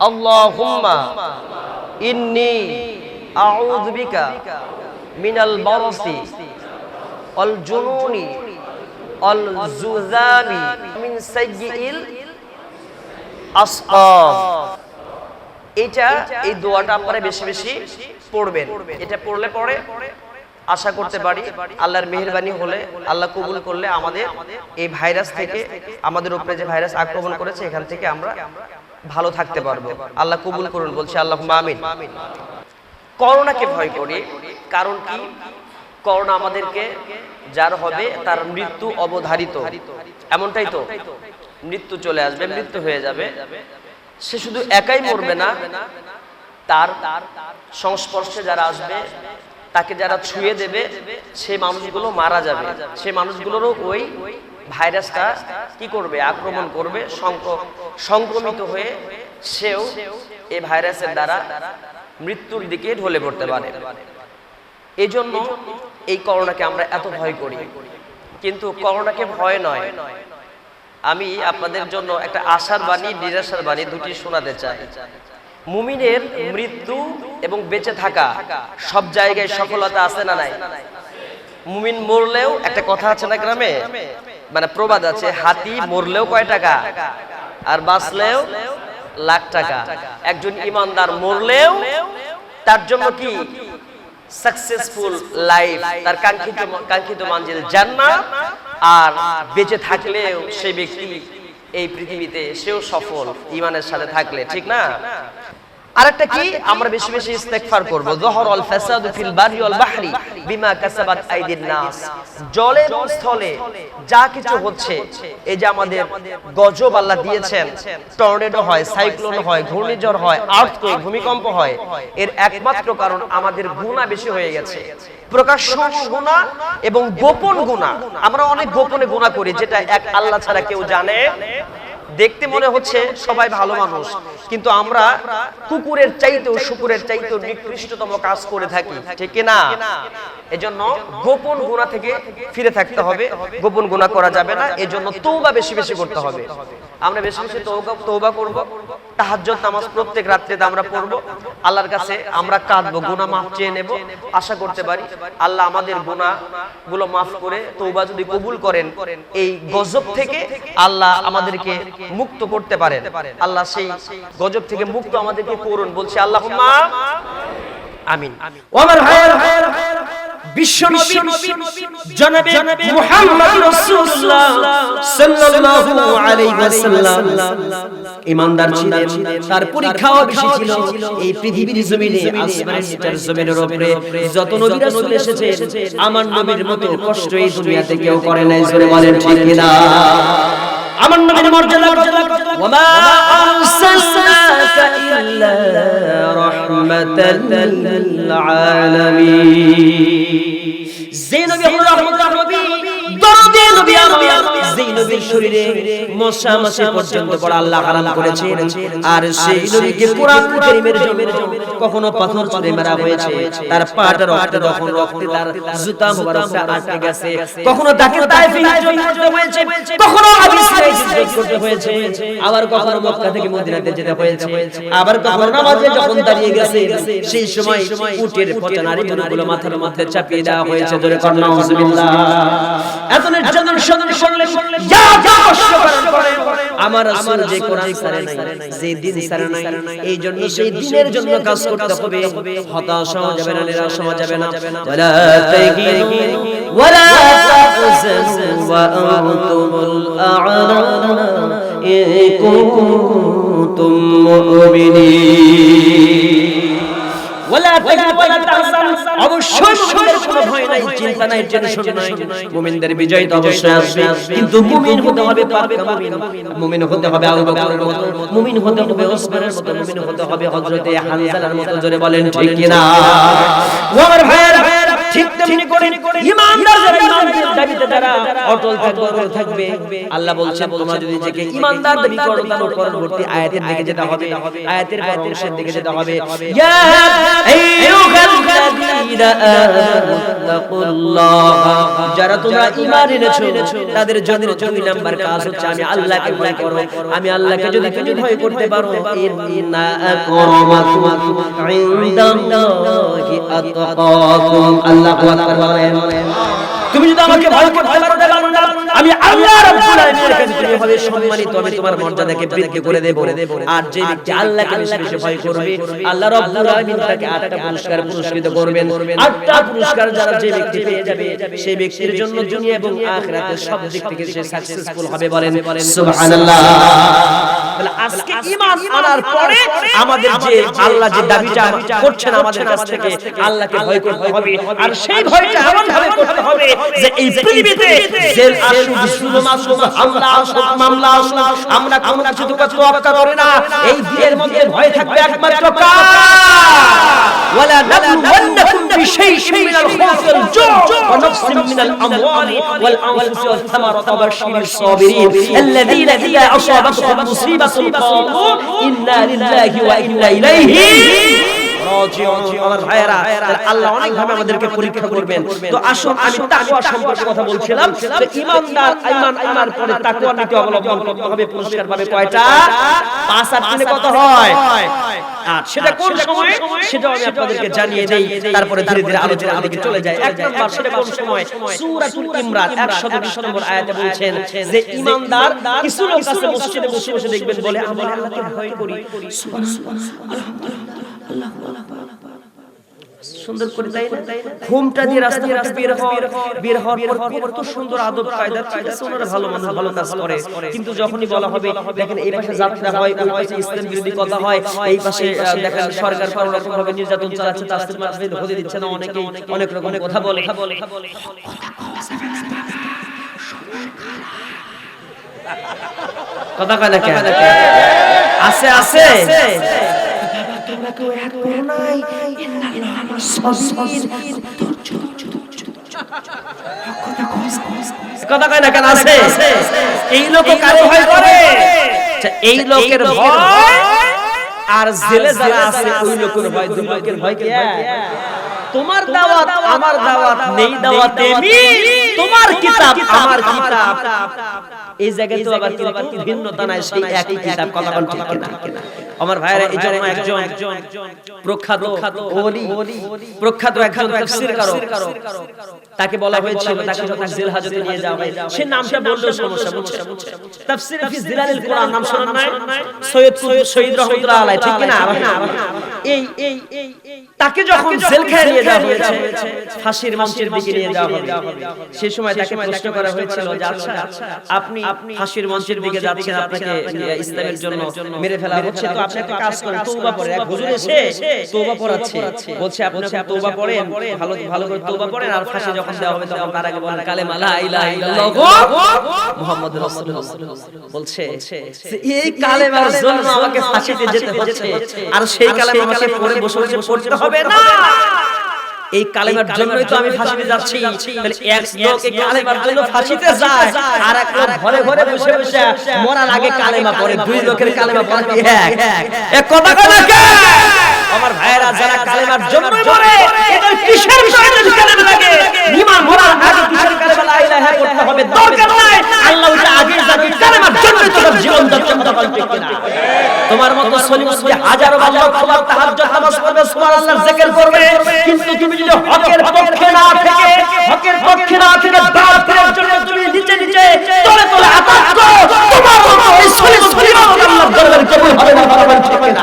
আল্লাহুম্মা ইন্নি আউযু বিকা মিনাল বারসি অল জুনুনি অল জুজামি মিন সাইয়্যিল আসকাম এটা এই দোয়াটা আপনারা বেশি বেশি পড়বেন। এটা পড়লে পরে আশা করতে পারি আল্লাহর মেহেরবানি হলে আল্লাহ কবুল করলে আমাদের এই ভাইরাস থেকে আমাদের উপরে যে ভাইরাস আক্রমণ করেছে এখান থেকে আমরা ভালো থাকতে পারব। আল্লাহ কবুল করুন বলছে আল্লাহ আমিন। করোনাকে ভয় করি। কারণ কি? করোনা আমাদেরকে যার হবে তার মৃত্যু অবধারিত। এমনটাই তো। মৃত্যু চলে আসবে মৃত্যু হয়ে যাবে। সে শুধু একাই মরবে না তার সংস্পর্শে যারা আসবে তাকে যারা ছুঁয়ে দেবে সেই মানুষগুলো মারা যাবে। সেই মানুষগুলোরও ওই ভাইরাসটা কি করবে? আক্রমণ করবে সংক্রমিত হয়ে সেও এই ভাইরাসের দ্বারা মৃত্যুর দিকে ঢলে পড়তে পারে। এই জন্য এই করোনাকে আমরা এত ভয় করি। কিন্তু করোনাকে ভয় নয়। আমি আপনাদের জন্য একটা আশার বাণী, নিরাশার বাণী দুটি শোনাতে চাই। মুমিনের মৃত্যু এবং বেঁচে থাকা সব জায়গায় সফলতা আছে না নাই? মুমিন মরলেও একটা কথা আছে না গ্রামে? মানে প্রবাদ আছে হাতি মরলেও কয় টাকা? আর বাঁচলেও লাখ টাকা। একজন ইমানদার মরলেও তার জন্য কি? সাকসেসফুল লাইফ তার কাঙ্ক্ষিত কাঙ্ক্ষিত মঞ্জিল জান্নাত আর বেঁচে থাকলেও সেই ব্যক্তি এই পৃথিবীতে সেও সফল ইমানের সাথে থাকলে ঠিক না? আরেকটা কি? আমরা বেশি বেশি ইস্তেগফার করব। যহরল ফাসাদু ফিল বারি ওয়াল বাহরি বিমা কাসাবাত আইদিন নাস। জলে এবং স্থলে যা কিছু হচ্ছে এই যে আমাদের গজব আল্লাহ দিয়েছেন টর্নেডো হয় সাইক্লোন হয় ঘূর্ণিঝড় হয় আর্থকোয়েক ভূমিকম্প হয় এর একমাত্র কারণ আমাদের গুনাহ বেশি হয়ে গেছে। প্রকাশ্য গুনাহ এবং গোপন গুনাহ আমরা অনেক গোপনে গুনাহ করি যেটা এক আল্লাহ ছাড়া কেউ জানে। দেখতে মনে হচ্ছে সবাই ভালো মানুষ। কিন্তু আমরা কুকুরের চাইতেও শুকুরের চাইতেও নিকৃষ্টতম কাজ করে থাকি। ঠিক না এজন্য গোপন গুণা থেকে ফিরে থাকতে হবে। গোপন গুণা করা যাবে না। এজন্য তৌবা বেশি বেশি করতে হবে। আমরা বেশি বেশি তৌবা করব। তাহাজ্জুদ নামাজ প্রত্যেক রাত্রিতে আমরা পড়ব। আল্লাহর কাছে আমরা কাঁদবো গুনাহ মাফ চেয়ে নেব। আশা করতে পারি আল্লাহ আমাদের গুনাহগুলো মাফ করে তৌবা যদি কবুল করেন। এই গজব থেকে আল্লাহ আমাদেরকে মুক্ত করতে পারেন। আল্লাহ সেই গজব থেকে মুক্ত আমাদেরকে করুন। বলছে আল্লাহ আমিন। ছিলেন, তার পরীক্ষাও বেশি ছিল। এই যত আমার নবীর মতো কষ্ট এই দুনিয়াতে কেউ করে নাই বলেন ঠিক কিনা? আমার নবীর মর্যাদা ওমা আরসালনাকা ইল্লা রাহমাতাল লিল আলামিন। যে নবী হলো রহমতের নবী দরদে নবী আমার যে নবীর শরীরে মশা মাসি পর্যন্ত পড়া আল্লাহ হারাম করেছেন। আর সেই নবীকে কোরআন কারীমের কখনো পাথর ছুঁড়ে মারা হয়েছে। তার পাটা রক্তে তখন রক্তে তার জুতা মুবারকটা আটকে গেছে। কখনো তাকে তাইফে হিজরত করতে হয়েছে, কখনো হয়েছে। আবার কখনো মক্কা থেকে মদিনাতে যেতে হয়েছে। আবার কখনো নামাজে যখন দাঁড়িয়ে গেছে, সেই সময় উটের পচা নারীগুলো মাথার মধ্যে চাপিয়ে দেওয়া হয়েছে। ধরে কন্যা হুজুবিল্লাহ এত নির্যাতন সদন করলে যা যা কষ্ট করার আমার রাসূল যে কোরআন সারে নাই যে দিন সারে নাই এই জন্য সেই দিনের জন্য কাজ করতে হবে। হতাশ হওয়া যাবে না নিরাশ হওয়া যাবে না। ওয়ালা তাহিনু ওয়ালা তাহজানু ওয়া আনতুমুল আ'লানা ইন কুনতুম মুমিনিন। ওয়ালা তাহিনু ওয়ালা তাহজানু। অবশ্যই মুমিনদের কোনো ভয় নাই চিন্তা নাই টেনশন নাই। মুমিনদের বিজয় তো অবশ্যই আসবে কিন্তু মুমিন হতে হবে পাক্কা মুমিন। মুমিন হতে হবে আবু বকরের মতো। মুমিন হতে হবে ওসমানের মতো। মুমিন হতে হবে হযরতে হানজালার মতো। জোরে বলেন ঠিক কি ও আমার ভাইয়েরা ঠিক তেমনি করে ইমানদার যারা দাবিতে যারা অটল থাকবে অটল থাকবে আল্লাহ বলছেন তোমরা যদি নিজেকে ইমানদার দাবি করো তাহলে পরবর্তী আয়াতের দিকে যেতে হবে আয়াতের পর অংশের দিকে যেতে হবে ইয়া আইয়ুহাল্লাযীনা আমানু তাকুল্লাহ যারা তোমরা ঈমান এনেছো তাদের জন্য দুই নাম্বার কাজ হচ্ছে আমি আল্লাহকে ভয় করো আমি আল্লাহকে যদি তুমি ভয় করতে পারো ইন্না আকরামাকুম ইনদাল্লাহি আতকাকুম আল্লাহ আকবার বলেন তুমি যদি আমাকে ভয় করতে পারো রে বান্দা আমি আল্লাহ রাব্বুল আলামিনের কাছে তুমি হবে সম্মানিত আমি তোমার মর্যাদাকে বৃদ্ধি করে দেব। আর যে ব্যক্তি আল্লাহকে বেশি বেশি ভয় করবে আল্লাহ রাব্বুল আলামিন তাকে আটটা পুরস্কার পুরস্কৃত করবেন। আটটা পুরস্কার যারা যে ব্যক্তি পেয়ে যাবে সেই ব্যক্তির জন্য দুনিয়া এবং আখিরাতে সব দিক থেকে সে সাকসেসফুল হবে বলেন। সুবহানাল্লাহ। তাহলে আজকে ঈমান আনার পরে আমাদের যে আল্লাহ যে দাবিটা করছেন আমাদের কাছ থেকে আল্লাহকে ভয় করতে হবে। আর সেই ভয়টা এমন ভাবে করতে হবে। যে এই পৃথিবীতে জেল আসুক জুলুম আসুক হামলা আসুক মামলা আসুক আমরা কোনো কিছু থেকে তোয়াক্কা করি না এই দিনের মধ্যে ভয় থাকবে একমাত্র কার ওয়ালা নাবলুওয়ান্নাকুম বিশাইইন মিনাল খাউফি ওয়াল জু'i ওয়া নাকসিম মিনাল আমওয়ালি ওয়াল আনফুসি ওয়াল থামারাতি ওয়া বাশশিরিস সাবিরিন الذين إذا أصابتهم مصيبة قالوا إنا لله وإنا إليه আমার ভাইয়েরা আল্লাহ অনেক ভাবে আমাদেরকে পরীক্ষা করবেন তো আসুন আমি তাকওয়া সম্পর্কে কথা বলছিলাম যে ঈমানদার ঈমান আনার পরে তাকওয়া নীতি অবলম্বন করতে হবে পুরস্কার পাবে কয়টা পাঁচ আর তিনে কত হয় আর সেটা কোন সময় সেটাও আমি আপনাদেরকে জানিয়ে দেই তারপরে ধীরে ধীরে আলোচনার দিকে চলে যায় এক নম্বর সেটা কোন সময় সূরাতুল ইমরান 120 নম্বর আয়াতে বলছেন যে ঈমানদার কিছু লোক আছে মসজিদে বসে বসে দেখবেন বলে আমরা আল্লাহকে ভয় করি কথা নির্যাতন চালাচ্ছে না অনেকেই অনেক রকম কথা বলে। কথা আছে আছে। তোমরা কেউ এক করো নাই ইন্নাল্লাহ আমার সাবির কথা কয় না কেন আছে এই লোক কারে ভয় করে এই লোকের ভয় আর জেলে যারা আছে ওই লোকের ভয় দুই লোকের ভয় কি? তোমার দাওয়াত আমার দাওয়াত নেই দাওয়াতে তোমার কিতাব আমার কিতাব। এই জায়গায় তো আবার ভিন্নতা নাই সেই একই কিতাব। কথা কোন ঠিক কিনা? আমার ভাইরা এই জন্য একজন প্রখ্যাত ওলি প্রখ্যাত একজন তাফসীরকারক তাকে বলা হয়েছিল তাকে যখন জেল হাজতে নিয়ে যাওয়া হয় সে নামটা বললেও সমস্যা বুঝছে তাফসীর ফি জিলালিল কোরআন নাম শোনেন নাই? সৈয়দ কুতুব শহীদ রহমাতুল্লাহ আলাইহি ঠিক কিনা? এই এই এই তাকে যখন জেলখানায় নিয়ে যাওয়া হয়েছে ফাঁসির মঞ্চের দিকে নিয়ে যাওয়া হবে সেই সময় তাকে প্রশ্ন করা হয়েছিল যে আচ্ছা আপনি ফাঁসির মঞ্চের দিকে যাচ্ছেন আপনাকে ইসলামের জন্য মেরে ফেলা হচ্ছে তো আপনি একটা কাজ করেন তওবা পড়েন। এক হুজুর এসে তওবা পড়াচ্ছে। বলছে আপনি তওবা পড়েন ভালো ভালো করে তওবা পড়েন আর ফাঁসি যখন দেওয়া হবে তখন তার আগে বলেন কালেমা লা ইলাহা ইল্লাল্লাহ। মুহাম্মদ রাসূলুল্লাহ বলছে এই কালেমার জন্য আমাকে ফাঁসিতে যেতে হচ্ছে। আর সেই কালেমা আমাকে পড়ে বসে বসে পড়তে হবে না। এই কালেমার জন্যই তো আমি ফাঁসিতে যাচ্ছি। তাহলে এক লোক এই কালেমার জন্য ফাঁসিতে যায়। আর এক লোক ঘরে ঘরে বসে বসে মরার আগে কালেমা পড়ে দুই লোকের কালেমা পড়ে এক। এক। কথা কথা কে? আমার ভাইয়েরা যারা কালেমার জন্য মরে এদের কিসের বিষয়ে কালেমা লাগে ঈমান মরার আগে কিসের কালেমা লা ইলাহা করতে হবে দরকার নাই। আল্লাহ ওটা আগে যাবে কালেমার জন্য তোমার জীবন যাপন তখন ঠিক কিনা? তোমার মতো সলিম সলি হাজারো আল্লাহ তোমার তাহাজ্জুদ নামাজ পড়বে সুবহানাল্লাহ জিকির করবে। কিন্তু তুমি যদি হকের পক্ষে না থেকে হকের পক্ষে না থেকে বাতিলের জন্য তুমি নিচে নিচে তলে তলে আতাত করো। তোমার মতো ওই সলিম সলি আল্লাহর দরবারে কবুল হবে না হবে ঠিক না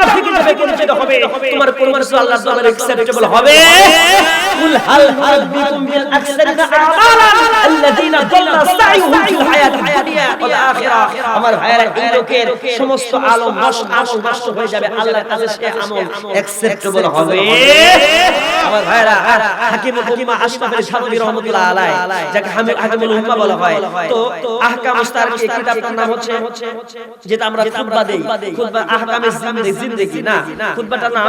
পাক্কা মুনাফিকি যাবে কোন হবে। তোমার কোন কিছু আল্লাহর দরবারে অ্যাকসেপ্টেবল হবে। কুল হাল হাব্বিকুম বিল আকসারিনা আমালান আল্লাযীনা দাল্লা সাইহুম ফিল হায়াতিদ দুনিয়া ওয়াল আখিরাহ আমার ভাইয়েরা এই লোকের সমস্ত আলো নষ্ট নষ্ট হয়ে যাবে। আল্লাহর কাছে সে আমল অ্যাকসেপ্টেবল হবে। আমার ভাইরা হাকিম হাকিমা রহমাতুল্লাহ আলাইহি যাকে হামিদ হাকিমুল উম্মাহ বলা হয়। তো আহকাম কিতাবটার নাম হচ্ছে যেটা আমরা খুতবা দেই। খুতবা আহকামে জিন্দেগি জিন্দেগি না? খুতবাটার নাম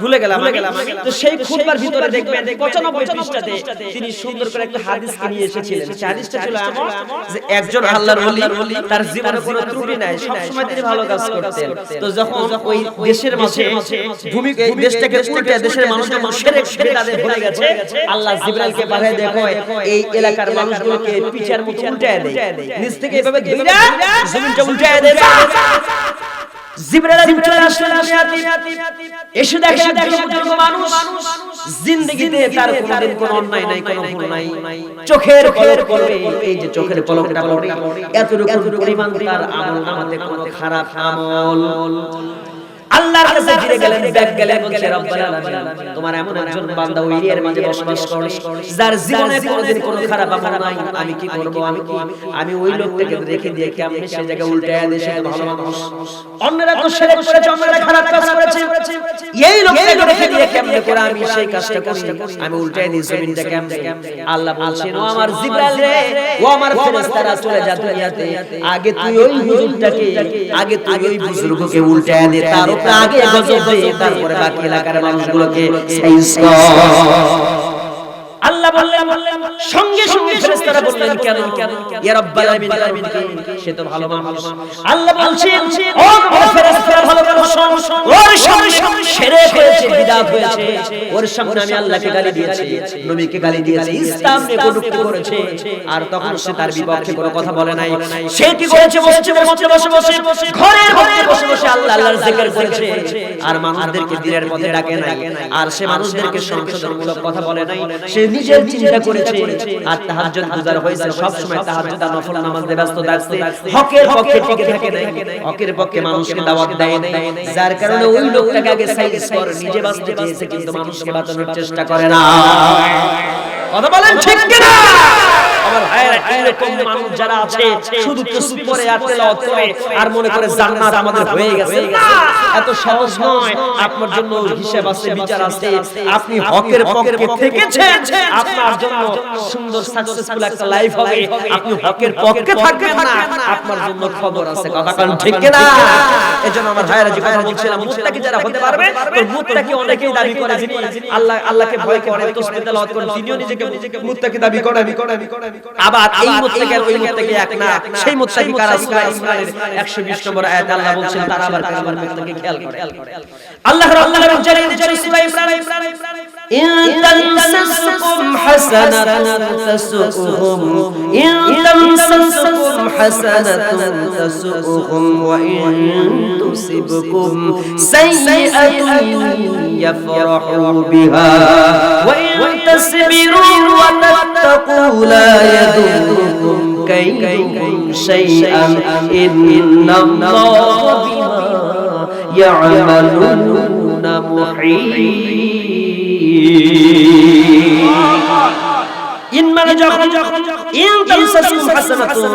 ভুলে গেলাম আমি। তো সেই খুতবার ভিতরে দেখবেন 95 পৃষ্ঠাতে তিনি সুন্দর করে একটা হাদিসকে নিয়ে এসেছিলেন হাদিসটা ছিল এমন যে একজন আল্লাহর ওলি তার জীবনে কোনো ত্রুটি নাই সব সময় তিনি ভালো কাজ করতেন। তো যখন ওই দেশের মাঝে ভূমি দেশটাকে উল্টে দেশের মানুষ যখন শিরক বিদাতে গেছে। আল্লাহ জিবরাইলকে পাঠিয়ে দেখয় এই এলাকার মানুষগুলোকে পিচার মতো উল্টায় দেয়। নিচ থেকে এভাবে ধইরা জমিনটা উল্টায় দেয়। জিবরাইল চলে আসলেন এসে দেখেন বুজুর্গ মানুষ জিন্দেগিতে তার কোনোদিন কোনো অন্যায় নাই কোনো ভুল নাই চোখের পলক পড়বে এই যে চোখের পলকটা এতটুকু পরিমাণ তার আমল নামাতে কোনো খারাপ আমল। আল্লাহর কাছে ফিরে গেলেন ব্যাগ গেলেন বলছে রব্বাল আলামিন তোমার এমন একজন বান্দা ওই এরিয়ার মাঝে বসবাস করে যার জীবনে কোনোদিন কোনো খারাপ আমল নাই আমি কি করব আমি কি আমি ওই লোকটাকে রেখে দিয়ে কেমনে সে জায়গায় উল্টায় দেশে ভালো মানুষ। অন্যরা তো শিরক করেছে অন্যরা খারাপ কাজ করেছে। এই লোকটাকে রেখে দিয়ে কেমনে করে আমি সেই কাজটা করি আমি উল্টায় দিই জমিনটা কেমনে? আল্লাহ বলছেন ও আমার জিবরাইল রে ও আমার ফেরেশতারা চলে যা দুনিয়াতে। আগে তুই ওই হুজুরটাকে আগে তুই ওই বুজুর্গকে উল্টায় দে তার আগে গজব দে তারপরে বাকি এলাকার মানুষগুলোকে সাইজ আল্লাহ বললেন সঙ্গে সঙ্গে ফেরেশতারা বললেন কেন ইয়া রাব্বাল আলামিন সে তো ভালো মানুষ। আল্লাহ বলছেন ও ফেরেশতারা ভালো মানুষ। ওর সামনে শিরক হয়েছে। বিদআত হয়েছে ওর সামনে আমি আল্লাহকে গালি দিয়েছি নবীকে গালি দিয়েছি ইসলাম নিয়ে কটূক্তি করেছে। আর তখন সে তার বিপক্ষে কোনো কথা বলে নাই। সে কি করেছে বসেছে বসে বসে বসে ঘরের মধ্যে বসে বসে আল্লাহ আল্লাহর জিকির করেছে। আর মানুষদেরকে দিনের পথে ডাকে নাই। আর সে মানুষদেরকে সংশোধনমূলক কথা বলে নাই সে নিজের চিন্তা করেছে। আর তাহাজ্জুদ গুজার হয়েছে সব সময় তাহাজ্জুদ আর নফল নামাজে ব্যস্ত থাকছে হকের পক্ষে টিকে থাকে না হকের পক্ষে মানুষকে দাওয়াত দেয়। না যার কারণে ওই লোকটাকে আগে সাইজ কর নিজে বাঁচতে চেয়েছে কিন্তু মানুষকে বাঁচানোর চেষ্টা করে না। কথা বলেন ঠিক কিনা? এইরকম মানুষ যারা আছে, শুধু তসবিহ পড়ে আর তেলাওয়াত করে, আর মনে করে জান্নাত আমাদের হয়ে গেছে। এত সহজ নয়, আপনার জন্য হিসাব আছে, বিচার আছে, আপনি হকের পক্ষে থেকেছেন, আপনার জন্য সুন্দর সাকসেসফুল একটা লাইফ হবে। আপনি হকের পক্ষে থাকবেন না, আপনার জন্য খবর আছে, কথা কারণ ঠিক না এজন্য আমার ভাইয়েরা যে কথা বলছিলাম, মুত্তাকি যারা হতে পারবে, তো মুত্তাকি অনেকেই দাবি করে যিনি আল্লাহ আল্লাহকে ভয় করে তসবিহ তেলাওয়াত করে, তিনিও নিজেকে মুত্তাকি দাবি করে। আবার এই মুত্তাকি আর ওই মুত্তাকি এক না সেই মুত্তাকি কারা সূরা ইসরাইলের 120 নম্বর আয়াত আল্লাহ বলছেন তারা আবার কারাবার মুত্তাকি খেয়াল করে আল্লাহ রাব্বুল আলামিন জানেন যে সূরা ইমরান إن تمسسكم حسنة تسؤهم إن تمسسكم حسنة تسؤهم وإن تصبكم سيئة يفرحوا بها وإن تصبروا وتتقوا لا يضركم كيدهم شيئا إن الله بما يعملون محيط ইন মানে যখন যখন ইন তামসাসুম হাসানাতুন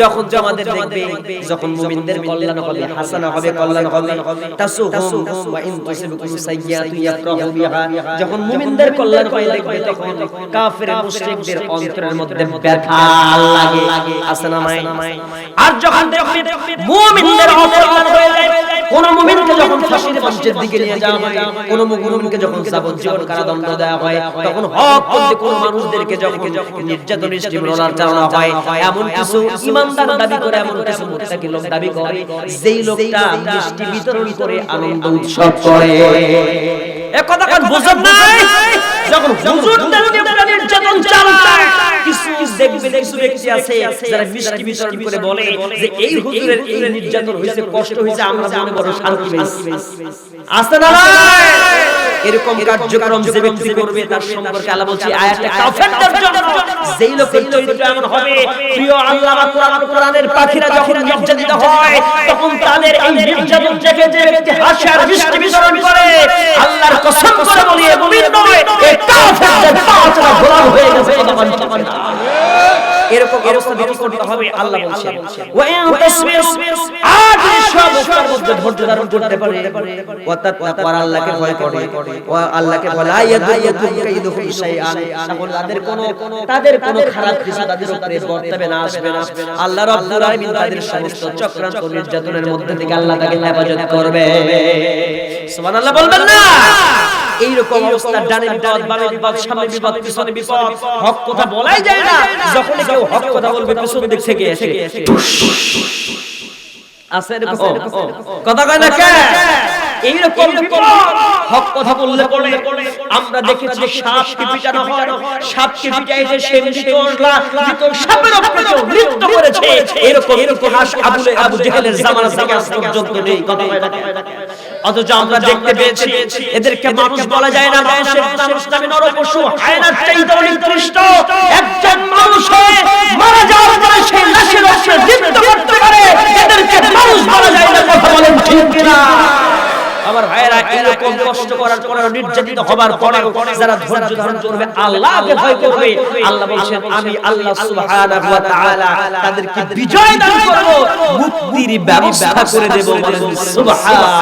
যখন তোমাদের দেখবে যখন মুমিনদের কল্যাণ হবে হাসানা হবে কল্যাণ হবে তাসুহুম ওয়া ইন তুসিবকুম সাইয়্যাতু ইয়াফরাহু বিহা যখন মুমিনদের কল্যাণ হয় দেখবে তখন কাফির মুশরিকদের অন্তরের মধ্যে ব্যথা লাগে হাসানা নাই আর যখন দেখবে মুমিনদের অকল্যাণ হয়ে যায় কোন মুমিনকে যখন ফাঁসির মঞ্চের দিকে নিয়ে যাওয়া হয় কোন মুমিনকে যখন যাবজ্জীবন কারাদণ্ড দেওয়া হয় তখন হক পথে কোন মানুষদেরকে যখন নির্যাতন স্টিমুলার চালানো হয় এমন কিছু ইমানদার দাবি করে এমন কিছু মুত্তাকি লোক দাবি করে যেই লোকটা মিষ্টি বিতরণ করে আনন্দ উৎসব করে। এ কথা বুঝেন নাই? আছে যারা মিষ্টি বিতরণ করে বলে যে এই হুজুরের এই নির্যাতন হয়েছে কষ্ট হয়েছে আমরা মনে বড় শান্তি পেয়েছি। আছে না এরকম কার্যক্রম যে ব্যক্তি করবে তার সম্পর্কে আল্লাহ বলছে আয়াতে কাফেরদের জন্য যেই লোকের চরিত্র এমন হবে প্রিয় আল্লাহ কোরআন কোরআনের পাখিরা যখন নির্যাতিত হয় তখন তাদের এই নির্যাতন থেকে যে ব্যক্তি হাসে আর মিষ্টি বিতরণ করে আল্লাহর কসম করে বলি এ মুমিন নয় এ কাফেরদের পাঁচটা গোলাম হয়ে গেছে তখন তখন দূর করতে হবে আল্লাহ বলছেন ওয়া তাসবিরু আর যদি সব অবস্থার মধ্যে ধৈর্য ধারণ করতে পারে। অর্থাৎ তাকওয়ার আল্লাহকে ভয় করে। ও আল্লাহকে বলে আয়াতুম কাইদুহুম শাইআন। তাদের কোনো তাদের কোনো খারাপ কিছু তাদের উপরে বর্তাবে না আসবে না। আল্লাহ রাব্বুল আলামিন তাদের সমস্ত চক্রান্ত নির্যাতনের মধ্যে থেকে আল্লাহ তাকে হেফাজত করবে। সুবহানাল্লাহ বলবেন না! এইরকম অবস্থা ডানে বিপদ বামে বিপদ সামনে বিপদ পিছনে বিপদ হক কথা বলাই যায় না। যখন কেউ হক কথা বলবে পিছন দিক থেকে এসে। আছে এরকম কথা কয় না কে? এইরকম হক কথা বললে বলে আমরা দেখেছি সাপকে পিটানো হয় সাপকে পিটাইতে সে মৃত্যুলা মৃত্যু সাপের উপরে নৃত্য করেছে। এরকম এরকম হাস আবুলে আবু জেহেলের জামানা থেকে আজ পর্যন্ত নেই কথা কয় না। কে? অথচ আমরা দেখতে পেয়েছি এদেরকে মানুষ বলা যায় না মানুষের মানুষ নামে নরপশু হায়নার চাইতে নিকৃষ্ট একজন মানুষ হয়ে মারা যাওয়ার পরে সেই লাশের উপরে জীবিত করতে পারে এদেরকে মানুষ বলা যায় না কথা বলেন ঠিক কিনা? আমার ভাইয়েরা এরকম কষ্ট করার পরে নির্যাতিত হবার পরে যারা ধৈর্য ধারণ করবে, আল্লাহকে ভয় করবে, আল্লাহ বলছেন, আমি আল্লাহ সুবহানাহু ওয়া তাআলা তাদেরকে বিজয় দান করব, মুক্তির ব্যবস্থা করে দেব বলেন সুবহানাল্লাহ।